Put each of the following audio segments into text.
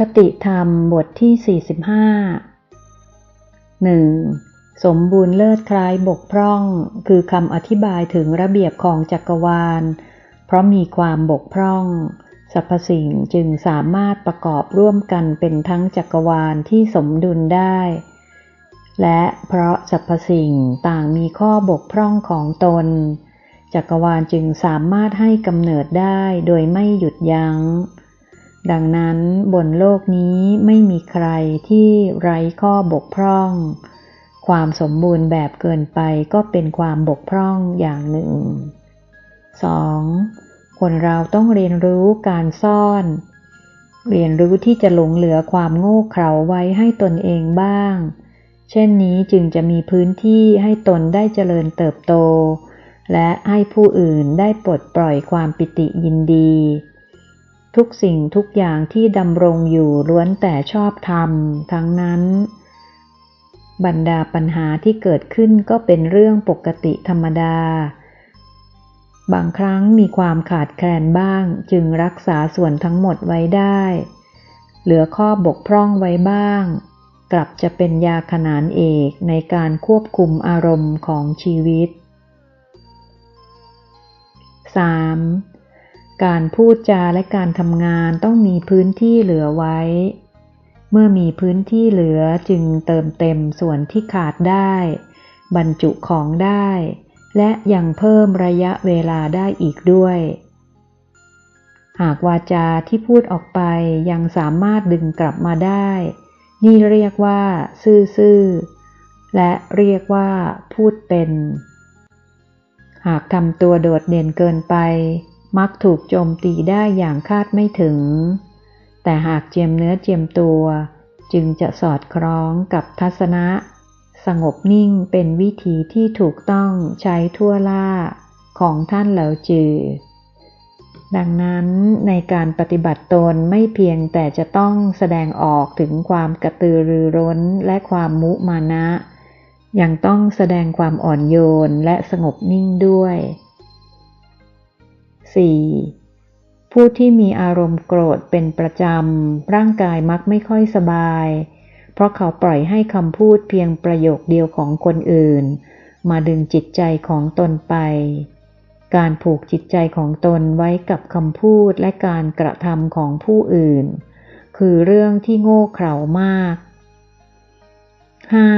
คติธรรมบทที่ 45 1. สมบูรณ์เลิศคล้ายบกพร่อง คือคำอธิบายถึงระเบียบของจักรวาล เพราะมีความบกพร่องสรรพสิ่งจึงสามารถประกอบร่วมกันเป็นทั้งจักรวาลที่สมดุลได้ และเพราะสรรพสิ่งต่างมีข้อบกพร่องของตน จักรวาลจึงสามารถให้กำเนิดได้โดยไม่หยุดยัง้ง ดังนั้นบนโลกนี้ไม่มีใครที่ไร้ข้อบกพร่อง ความสมบูรณ์แบบเกินไปก็เป็นความบกพร่องอย่างหนึ่ง 2. คนเราต้องเรียนรู้การซ่อน เรียนรู้ที่จะหลงเหลือความโง่เขลาไว้ให้ตนเองบ้าง เช่นนี้จึงจะมีพื้นที่ให้ตนได้เจริญเติบโต และให้ผู้อื่นได้ปลดปล่อยความปิติยินดี ทุกสิ่งทุกอย่างที่ดำรงอยู่ล้วนแต่ชอบธรรม ทั้งนั้น บรรดาปัญหาที่เกิดขึ้นก็เป็นเรื่องปกติธรรมดา บางครั้งมีความขาดแคลนบ้างจึงรักษาส่วนทั้งหมดไว้ได้ เหลือข้อบกพร่องไว้บ้าง กลับจะเป็นยาขนานเอกในการควบคุมอารมณ์ของชีวิต 3. การพูดจาและการทำงานต้องมีพื้นที่เหลือไว้ เมื่อมีพื้นที่เหลือจึงเติมเต็มส่วนที่ขาดได้ บรรจุของได้ และยังเพิ่มระยะเวลาได้อีกด้วย หากวาจาที่พูดออกไปยังสามารถดึงกลับมาได้ นี่เรียกว่า ซื่อๆ และเรียกว่าพูดเป็น หากทำตัวโดดเด่นเกินไป มักถูกโจมตีได้อย่างคาดไม่ถึง แต่หากเจียมเนื้อเจียมตัว จึงจะสอดคล้องกับทัศนะ สงบนิ่งเป็นวิธีที่ถูกต้องใช้ทั่วล่าของท่านเหลาจือ ดังนั้นในการปฏิบัติตนไม่เพียงแต่จะต้องแสดงออกถึงความกระตือรือร้นและความมุมานะ ยังต้องแสดงความอ่อนโยนและสงบนิ่งด้วย 4. ผู้ที่มีอารมณ์โกรธเป็นประจำ ร่างกายมักไม่ค่อยสบาย เพราะเขาปล่อยให้คำพูดเพียงประโยคเดียวของคนอื่น มาดึงจิตใจของตนไป การผูกจิตใจของตนไว้กับคำพูดและการกระทำของผู้อื่น คือเรื่องที่โง่เขลามาก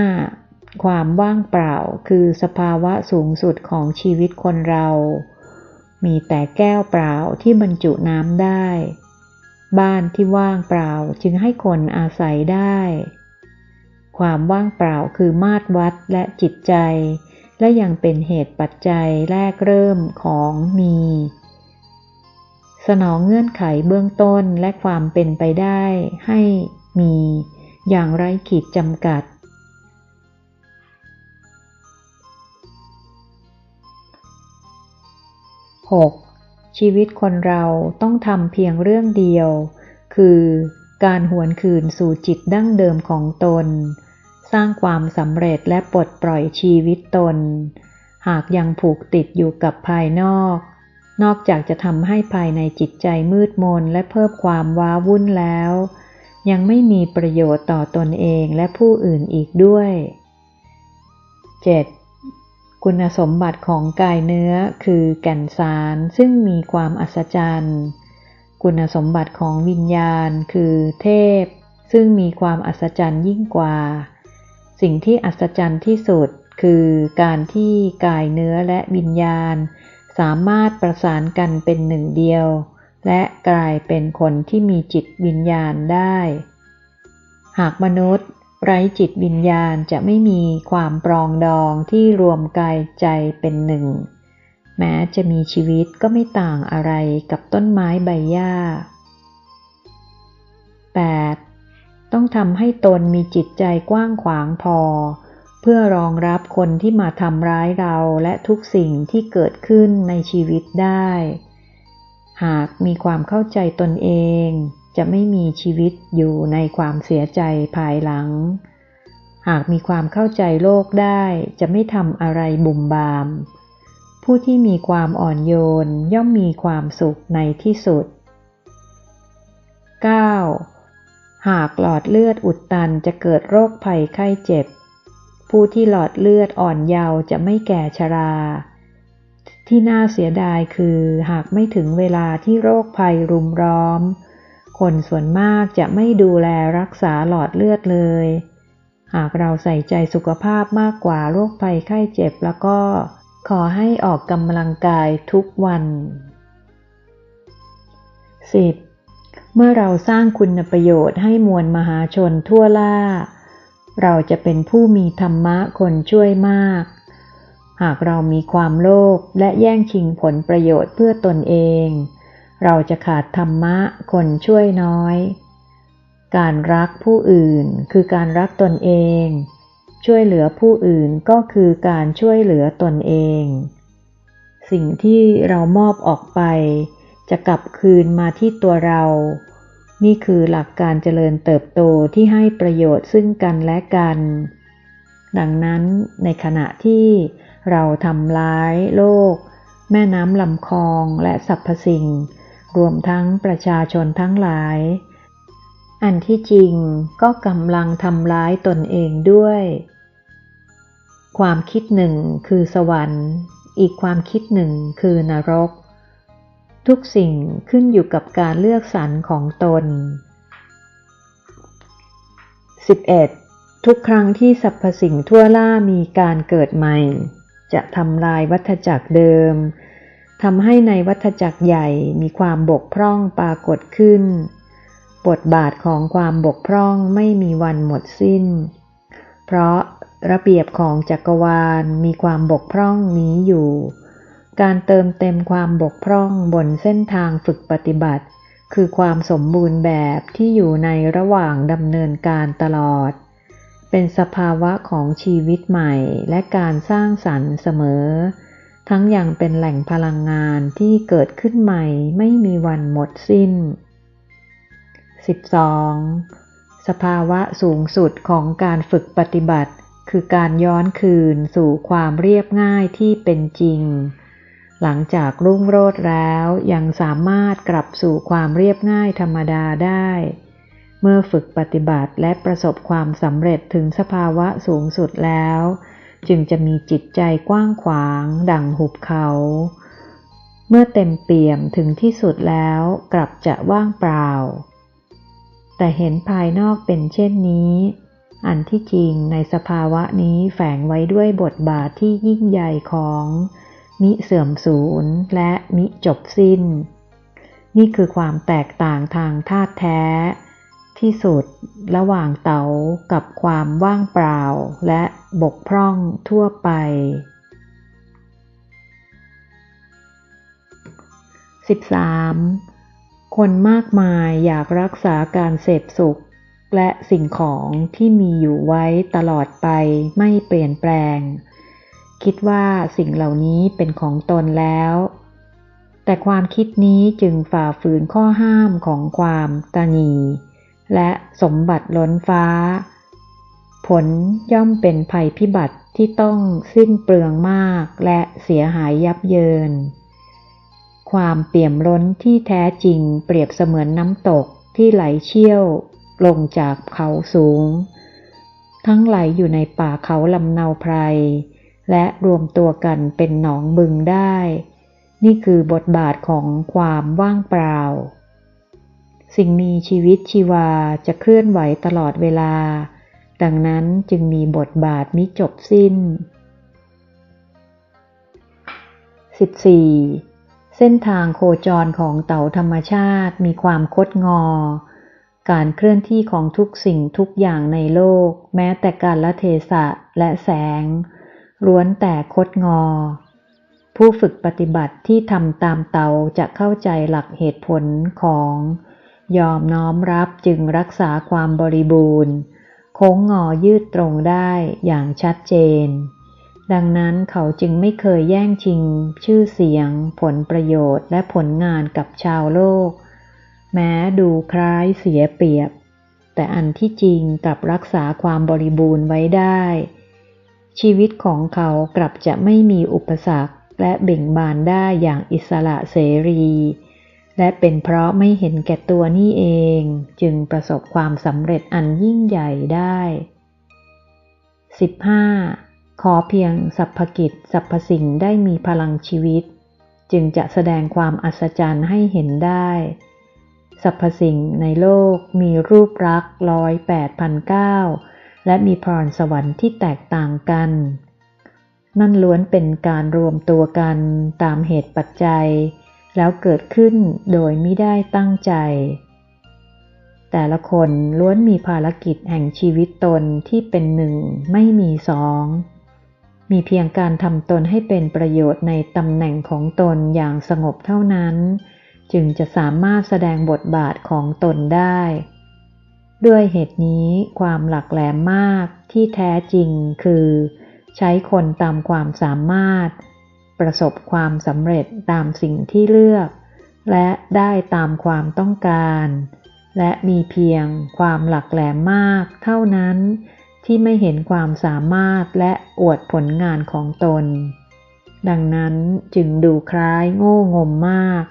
5. ความว่างเปล่าคือสภาวะสูงสุดของชีวิตคนเรา มีแต่แก้วเปล่าที่บรรจุน้ำได้ บ้านที่ว่างเปล่าจึงให้คนอาศัยได้ ความว่างเปล่าคือมาตรวัดและจิตใจ และยังเป็นเหตุปัจจัยแรกเริ่มของมี สนองเงื่อนไขเบื้องต้นและความเป็นไปได้ให้มี อย่างไร้ขีดจำกัด 6. ชีวิตคนเราต้องทำเพียงเรื่องเดียว คือการหวนคืนสู่จิตดั้งเดิมของตน สร้างความสำเร็จและปลดปล่อยชีวิตตน หากยังผูกติดอยู่กับภายนอก นอกจากจะทำให้ภายในจิตใจมืดมนและเพิ่มความว้าวุ่นแล้ว ยังไม่มีประโยชน์ต่อตนเองและผู้อื่นอีกด้วย 7. คุณสมบัติของกายเนื้อคือแก่นสารซึ่งมีความอัศจรรย์ คุณสมบัติของวิญญาณคือเทพ ซึ่งมีความอัศจรรย์ยิ่งกว่า สิ่งที่อัศจรรย์ที่สุดคือการที่กายเนื้อและวิญญาณ สามารถประสานกันเป็นหนึ่งเดียว และกลายเป็นคนที่มีจิตวิญญาณได้ หากมนุษย์ ไร้จิตวิญญาณจะไม่มีความปรองดองที่รวมกายใจเป็นหนึ่ง แม้จะมีชีวิตก็ไม่ต่างอะไรกับต้นไม้ใบหญ้า 8. ต้องทำให้ตนมีจิตใจกว้างขวางพอ เพื่อรองรับคนที่มาทำร้ายเราและทุกสิ่งที่เกิดขึ้นในชีวิตได้ หากมีความเข้าใจตนเองจะไม่มีชีวิตอยู่ในความเสียใจภายหลัง หากมีความเข้าใจโลกได้จะไม่ทำอะไรบุ่มบาม ผู้ที่มีความอ่อนโยนย่อมมีความสุขในที่สุด 9. หากหลอดเลือดอุดตันจะเกิดโรคภัยไข้เจ็บ ผู้ที่หลอดเลือดอ่อนเยาว์จะไม่แก่ชรา ที่น่าเสียดายคือหากไม่ถึงเวลาที่โรคภัยรุมร้อม คนส่วนมากจะไม่ดูแลรักษาหลอดเลือดเลย หากเราใส่ใจสุขภาพมากกว่าโรคภัยไข้เจ็บแล้วก็ขอให้ออกกำลังกายทุกวัน 10. เมื่อเราสร้างคุณประโยชน์ให้มวลมหาชนทั่วล่า เราจะเป็นผู้มีธรรมะคนช่วยมาก หากเรามีความโลภและแย่งชิงผลประโยชน์เพื่อตนเอง เราจะขาดธรรมะคนช่วยน้อย การรักผู้อื่นคือการรักตนเอง ช่วยเหลือผู้อื่นก็คือการช่วยเหลือตนเอง สิ่งที่เรามอบออกไป จะกลับคืนมาที่ตัวเรา นี่คือหลักการเจริญเติบโตที่ให้ประโยชน์ซึ่งกันและกัน ดังนั้นในขณะที่เราทำร้ายโลก แม่น้ำลำคลองและสรรพสิ่ง รวมทั้งประชาชนทั้งหลาย อันที่จริงก็กำลังทำร้ายตนเองด้วย ความคิดหนึ่งคือสวรรค์ อีกความคิดหนึ่งคือนรก ทุกสิ่งขึ้นอยู่กับการเลือกสรรของตน 11. ทุกครั้งที่สรรพสิ่งทั่วล่ามีการเกิดใหม่ จะทำลายวัฏจักรเดิม ทำให้ในวัฏจักรใหญ่มีความบกพร่องปรากฏขึ้น บทบาทของความบกพร่องไม่มีวันหมดสิ้น เพราะระเบียบของจักรวาลมีความบกพร่องนี้อยู่ การเติมเต็มความบกพร่องบนเส้นทางฝึกปฏิบัติ คือความสมบูรณ์แบบที่อยู่ในระหว่างดำเนินการตลอด เป็นสภาวะของชีวิตใหม่และการสร้างสรรค์เสมอ ทั้งอย่างเป็นแหล่งพลังงานที่เกิดขึ้นใหม่ไม่มีวันหมดสิ้น 12. สภาวะสูงสุดของการฝึกปฏิบัติ คือการย้อนคืนสู่ความเรียบง่ายที่เป็นจริง หลังจากรุ่งโรจน์แล้วยังสามารถกลับสู่ความเรียบง่ายธรรมดาได้ เมื่อฝึกปฏิบัติและประสบความสำเร็จถึงสภาวะสูงสุดแล้ว จึงจะมีจิตใจกว้างขวาง ดังหุบเขา เมื่อเต็มเปี่ยมถึงที่สุดแล้วกลับจะว่างเปล่า แต่เห็นภายนอกเป็นเช่นนี้ อันที่จริงในสภาวะนี้แฝงไว้ด้วยบทบาทที่ยิ่งใหญ่ของ มิเสื่อมสูญและมิจบสิ้น นี่คือความแตกต่างทางธาตุแท้ ที่สุดระหว่างเต๋ากับความว่างเปล่าและบกพร่องทั่วไป 13. คนมากมายอยากรักษาการเสพสุข และสิ่งของที่มีอยู่ไว้ตลอดไปไม่เปลี่ยนแปลง คิดว่าสิ่งเหล่านี้เป็นของตนแล้ว แต่ความคิดนี้จึงฝ่าฝืนข้อห้ามของความตนี และสมบัติล้นฟ้า ผลย่อมเป็นภัยพิบัติที่ต้องสิ้นเปลืองมากและเสียหายยับเยิน ความเปี่ยมล้นที่แท้จริงเปรียบเสมือนน้ำตกที่ไหลเชี่ยวลงจากเขาสูง ทั้งไหลอยู่ในป่าเขาลำเนาไพร และรวมตัวกันเป็นหนองบึงได้ นี่คือบทบาทของความว่างเปล่า สิ่งมีชีวิตชีวาจะเคลื่อนไหวตลอดเวลา ดังนั้นจึงมีบทบาทมิจบสิ้น 14. เส้นทางโคจรของเต่าธรรมชาติมีความคดงอ การเคลื่อนที่ของทุกสิ่งทุกอย่างในโลก แม้แต่การละเทศะและแสงล้วนแต่คดงอ ผู้ฝึกปฏิบัติที่ทำตามเตาจะเข้าใจหลักเหตุผลของ ยอมน้อมรับจึงรักษาความบริบูรณ์ โค้งงอยืดตรงได้อย่างชัดเจน ดังนั้นเขาจึงไม่เคยแย่งชิง ชื่อเสียง ผลประโยชน์และผลงานกับชาวโลก แม้ดูคล้ายเสียเปรียบ แต่อันที่จริงกลับรักษาความบริบูรณ์ไว้ได้ ชีวิตของเขากลับจะไม่มีอุปสรรคและเบ่งบานได้อย่างอิสระเสรี และเป็นเพราะไม่เห็นแก่ตัวนี่เองจึงประสบความสำเร็จอันยิ่งใหญ่ได้ 15. ขอเพียงสรรพกิจสรรพสิ่งได้มีพลังชีวิต จึงจะแสดงความอัศจรรย์ให้เห็นได้สรรพสิ่งในโลกมีรูปรักษ์ร้อยแปดพันเก้าและมีพรสวรรค์ที่แตกต่างกัน นั่นล้วนเป็นการรวมตัวกันตามเหตุปัจจัย แล้วเกิดขึ้นโดยไม่ได้ตั้งใจ แต่ละคนล้วนมีภารกิจแห่งชีวิตตนที่เป็นหนึ่งไม่มีสอง มีเพียงการทำตนให้เป็นประโยชน์ในตำแหน่งของตนอย่างสงบเท่านั้น จึงจะสามารถแสดงบทบาทของตนได้ ด้วยเหตุนี้ความหลักแหลมมากที่แท้จริงคือ ใช้คนตามความสามารถ ประสบความสำเร็จตามสิ่งที่เลือก และได้ตามความต้องการ และมีเพียงความหลักแหลมมาก เท่านั้นที่ไม่เห็นความสามารถและอวดผลงานของตน ดังนั้นจึงดูคล้ายโง่งมมาก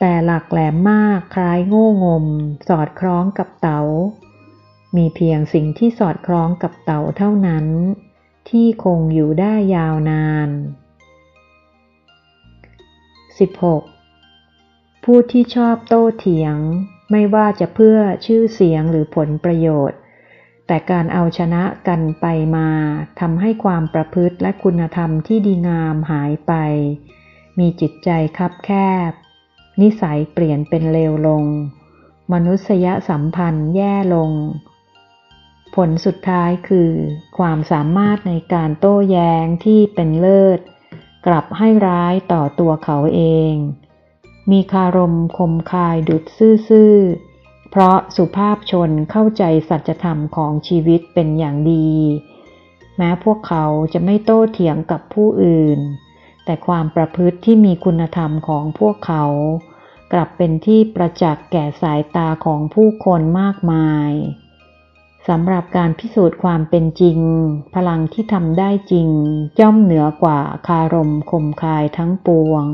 แต่หลักแหลมมากคล้ายโง่งม สอดคล้องกับเตา๋ามีเพียงสิ่งที่สอดคล้องกับเต่าเท่านั้น ที่คงอยู่ได้ยาวนาน 16. ผู้ที่ชอบโต้เถียง ไม่ว่าจะเพื่อชื่อเสียงหรือผลประโยชน์ แต่การเอาชนะกันไปมาทำให้ความประพฤติและคุณธรรมที่ดีงามหายไป มีจิตใจคับแคบ นิสัยเปลี่ยนเป็นเลวลง มนุษยสัมพันธ์แย่ลง ผลสุดท้ายคือ ความสามารถในการโต้แย้งที่เป็นเลิศ กลับให้ร้ายต่อตัวเขาเอง มีคารมคมคายดุดซื่อๆ เพราะสุภาพชนเข้าใจสัจธรรมของชีวิตเป็นอย่างดี แม้พวกเขาจะไม่โต้เถียงกับผู้อื่น แต่ความประพฤติที่มีคุณธรรมของพวกเขา กลับเป็นที่ประจักษ์แก่สายตาของผู้คนมากมาย สำหรับการพิสูจน์ความเป็นจริง พลังที่ทำได้จริง ย่อมเหนือกว่าคารมคมคายทั้งปวง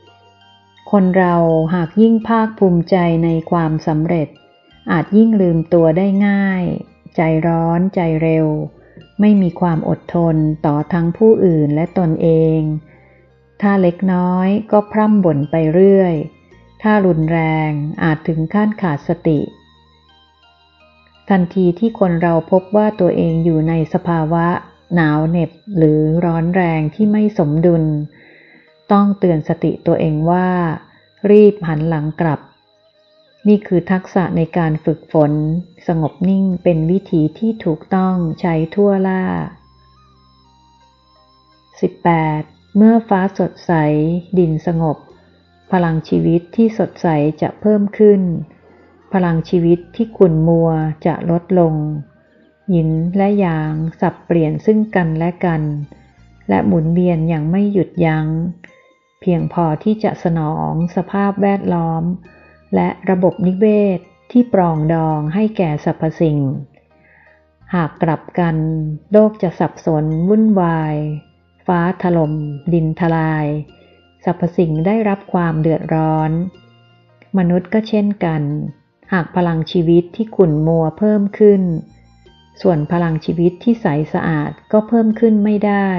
17. คนเราหากยิ่งภาคภูมิใจในความสำเร็จ อาจยิ่งลืมตัวได้ง่าย ใจร้อนใจเร็ว ไม่มีความอดทนต่อทั้งผู้อื่นและตนเอง ถ้าเล็กน้อยก็พร่ำบ่นไปเรื่อย ถ้ารุนแรงอาจถึงขั้นขาดสติ ทันทีที่คนเราพบว่าตัวเองอยู่ในสภาวะ หนาวเหน็บหรือร้อนแรงที่ไม่สมดุล ต้องเตือนสติตัวเองว่า รีบหันหลังกลับ นี่คือทักษะในการฝึกฝน สงบนิ่งเป็นวิธีที่ถูกต้องใช้ทั่วล่า 18. เมื่อฟ้าสดใส ดินสงบ พลังชีวิตที่สดใสจะเพิ่มขึ้น พลังชีวิตที่ขุ่นมัวจะลดลงหินและยางสับเปลี่ยนซึ่งกันและกัน และหมุนเวียนอย่างไม่หยุดยัง้ง เพียงพอที่จะสนองสภาพแวดล้อม และระบบนิเวศที่ปรองดองให้แก่สรรพสิ่ง หากกลับกันโลกจะสับสนวุ่นวาย ฟ้าถลม่มดินทลาย สรรพสิ่งได้รับความเดือดร้อน มนุษย์ก็เช่นกัน หากพลังชีวิตที่ขุ่นมัวเพิ่มขึ้น ส่วนพลังชีวิตที่ใสสะอาดก็เพิ่มขึ้นไม่ได้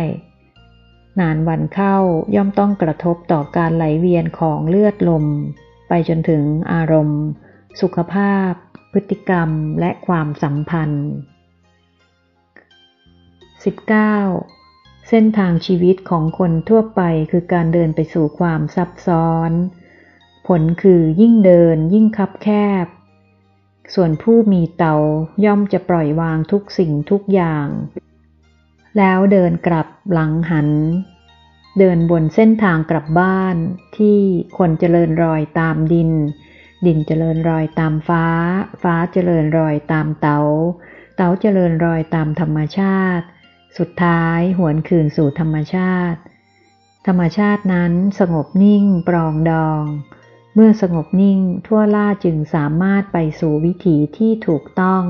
นานวันเข้าย่อมต้องกระทบต่อการไหลเวียนของเลือดลม ไปจนถึงอารมณ์ สุขภาพ พฤติกรรมและความสัมพันธ์ 19. เส้นทางชีวิตของคนทั่วไปคือการเดินไปสู่ความซับซ้อน ผลคือยิ่งเดินยิ่งคับแคบ ส่วนผู้มีเตาย่อมจะปล่อยวางทุกสิ่งทุกอย่าง แล้วเดินกลับหลังหัน เดินบนเส้นทางกลับบ้านที่คนเจริญรอยตามดิน ดินเจริญรอยตามฟ้า ฟ้าเจริญรอยตามเตา เตาเจริญรอยตามธรรมชาติ สุดท้ายหวนคืนสู่ธรรมชาติ ธรรมชาตินั้นสงบนิ่ง ปรองดอง เมื่อสงบนิ่งทั่วล่าจึงสามารถไปสู่วิถีที่ถูกต้อง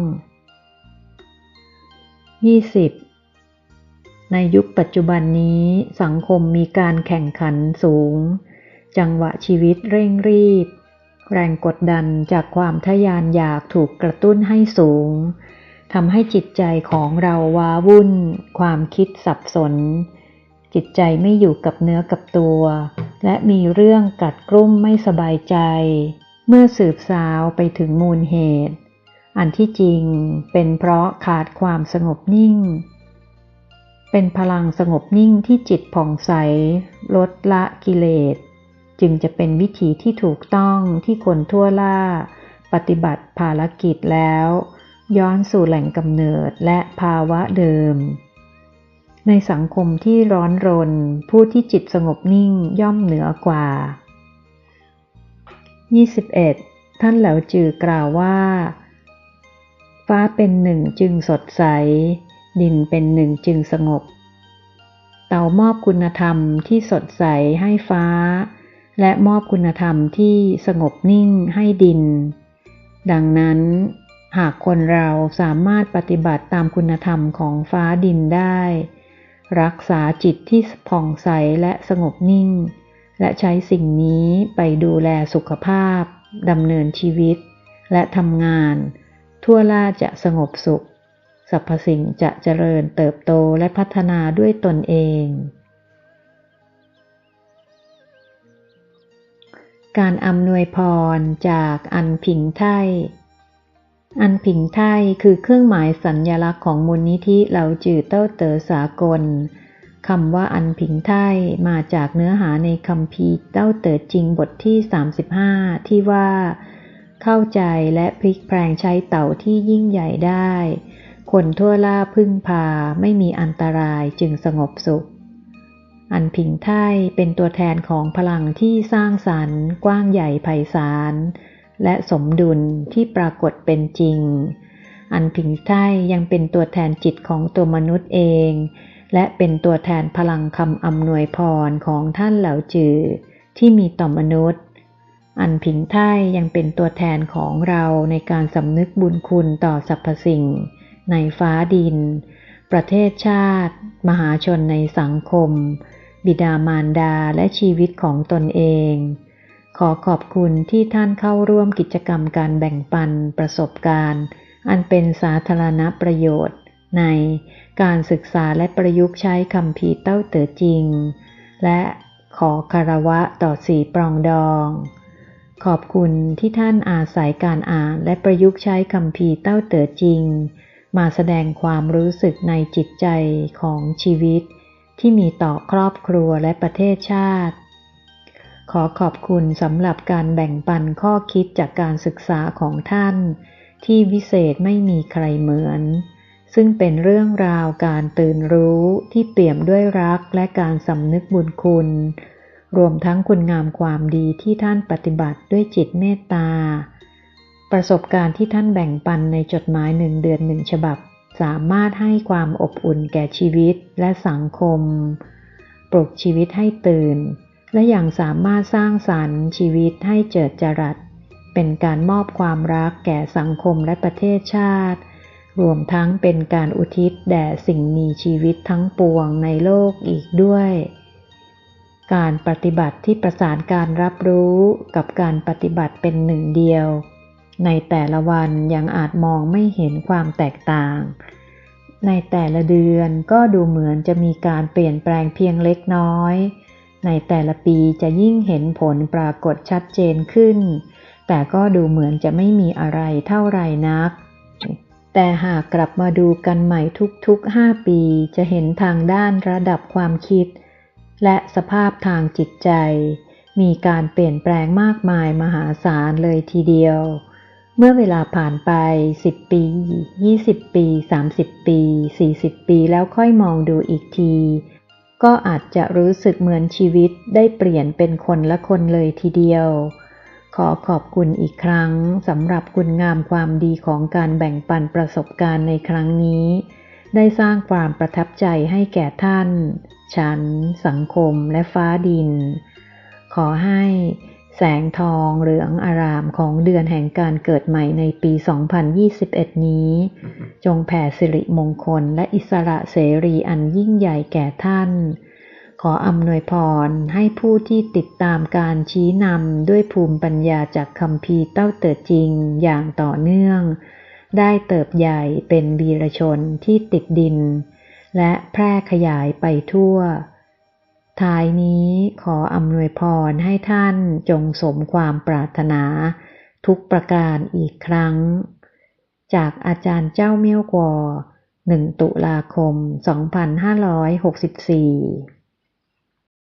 20 ในยุคปัจจุบันนี้สังคมมีการแข่งขันสูง จังหวะชีวิตเร่งรีบ แรงกดดันจากความทยานอยากถูกกระตุ้นให้สูง ทำให้จิตใจของเราว้าวุ่น ความคิดสับสน จิตใจไม่อยู่กับเนื้อกับตัว และมีเรื่องกัดกรุ่มไม่สบายใจ เมื่อสืบสาวไปถึงมูลเหตุ อันที่จริงเป็นเพราะขาดความสงบนิ่ง เป็นพลังสงบนิ่งที่จิตผ่องใส ลดละกิเลส จึงจะเป็นวิธีที่ถูกต้องที่คนทั่วล่า ปฏิบัติภารกิจแล้ว ย้อนสู่แหล่งกำเนิดและภาวะเดิม ในสังคมที่ร้อนรน ผู้ที่จิตสงบนิ่งย่อมเหนือกว่า 21. ท่านเหลาจือกล่าวว่า ฟ้าเป็นหนึ่งจึงสดใส ดินเป็นหนึ่งจึงสงบ เต่ามอบคุณธรรมที่สดใสให้ฟ้า และมอบคุณธรรมที่สงบนิ่งให้ดิน ดังนั้น หากคนเราสามารถปฏิบัติตามคุณธรรมของฟ้าดินได้ รักษาจิตที่ผ่องใสและสงบนิ่ง และใช้สิ่งนี้ไปดูแลสุขภาพดำเนินชีวิต และทำงาน ทั่วล่าจะสงบสุขสรรพสิ่งจะเจริญเติบโตและพัฒนาด้วยตนเอง การอำนวยพรจากอันผิงไท อันผิงไทยคือเครื่องหมายสัญญลักษณ์ของมูลนิธิเหล่าจือเต้าเต๋อสากลคำว่าอันผิงไทยมาจากเนื้อหาในคำพีเต้าเต๋อจริงบทที่ 35 ที่ว่า เข้าใจและพลิกแปลงใช้เต่าที่ยิ่งใหญ่ได้ คนทั่วล่าพึ่งพาไม่มีอันตรายจึงสงบสุข อันผิงไทยเป็นตัวแทนของพลังที่สร้างสรรค์ กว้างใหญ่ไพศาล และสมดุลที่ปรากฏเป็นจริง อันผิงไท่ยังเป็นตัวแทนจิตของตัวมนุษย์เอง และเป็นตัวแทนพลังคำอำนวยพรของท่านเหล่าจือที่มีต่อมนุษย์ อันผิงไท่ยังเป็นตัวแทนของเราในการสำนึกบุญคุณต่อสรรพสิ่ง ในฟ้าดิน ประเทศชาติ มหาชนในสังคม บิดามารดาและชีวิตของตนเอง ขอขอบคุณที่ท่านเข้าร่วมกิจกรรมการแบ่งปันประสบการณ์ อันเป็นสาธารณประโยชน์ ในการศึกษาและประยุกต์ใช้คำพีเต้าเต๋อจริง และขอคารวะต่อสีปรองดอง ขอบคุณที่ท่านอาศัยการอ่านและประยุกต์ใช้คำพีเต้าเต๋อจริง มาแสดงความรู้สึกในจิตใจของชีวิต ที่มีต่อครอบครัวและประเทศชาติ ขอขอบคุณสำหรับการแบ่งปันข้อคิดจากการศึกษาของท่าน ที่วิเศษไม่มีใครเหมือน ซึ่งเป็นเรื่องราวการตื่นรู้ที่เปี่ยมด้วยรักและการสำนึกบุญคุณ รวมทั้งคุณงามความดีที่ท่านปฏิบัติด้วยจิตเมตตา ประสบการณ์ที่ท่านแบ่งปันในจดหมายหนึ่งเดือนหนึ่งฉบับ สามารถให้ความอบอุ่นแก่ชีวิตและสังคม ปลุกชีวิตให้ตื่น และยังสามารถสร้างสรรค์ชีวิตให้เจิดจรัส เป็นการมอบความรักแก่สังคมและประเทศชาติ รวมทั้งเป็นการอุทิศแด่สิ่งมีชีวิตทั้งปวงในโลกอีกด้วย การปฏิบัติที่ประสานการรับรู้กับการปฏิบัติเป็นหนึ่งเดียว ในแต่ละวันยังอาจมองไม่เห็นความแตกต่างในแต่ละเดือนก็ดูเหมือนจะมีการเปลี่ยนแปลงเพียงเล็กน้อย ในแต่ละปีจะยิ่งเห็นผลปรากฏชัดเจนขึ้น แต่ก็ดูเหมือนจะไม่มีอะไรเท่าไรนัก แต่หากกลับมาดูกันใหม่ทุกๆห้าปีจะเห็นทางด้านระดับความคิด และสภาพทางจิตใจ มีการเปลี่ยนแปลงมากมายมหาศาลเลยทีเดียว เมื่อเวลาผ่านไป 10 ปี 20 ปี 30 ปี 40 ปีแล้วค่อยมองดูอีกที ก็อาจจะรู้สึกเหมือนชีวิตได้เปลี่ยนเป็นคนละคนเลยทีเดียว ขอขอบคุณอีกครั้งสำหรับคุณงามความดีของการแบ่งปันประสบการณ์ในครั้งนี้ ได้สร้างความประทับใจให้แก่ท่าน ฉัน สังคมและฟ้าดิน ขอให้ แสงทองเหลืองอารามของเดือนแห่งการเกิดใหม่ในปี 2021 นี้ จงแผ่สิริมงคลและอิสระเสรีอันยิ่งใหญ่แก่ท่าน ขออำนวยพรให้ผู้ที่ติดตามการชี้นำด้วยภูมิปัญญาจากคำพีเต้าเติดจริงอย่างต่อเนื่อง ได้เติบใหญ่เป็นบีรชนที่ติดดิน และแพร่ขยายไปทั่ว ท้ายนี้ขออำนวยพรให้ท่านจงสมความปรารถนา ทุกประการอีกครั้ง จากอาจารย์เจ้าเมี่ยวกวอ1ตุลาคม 2564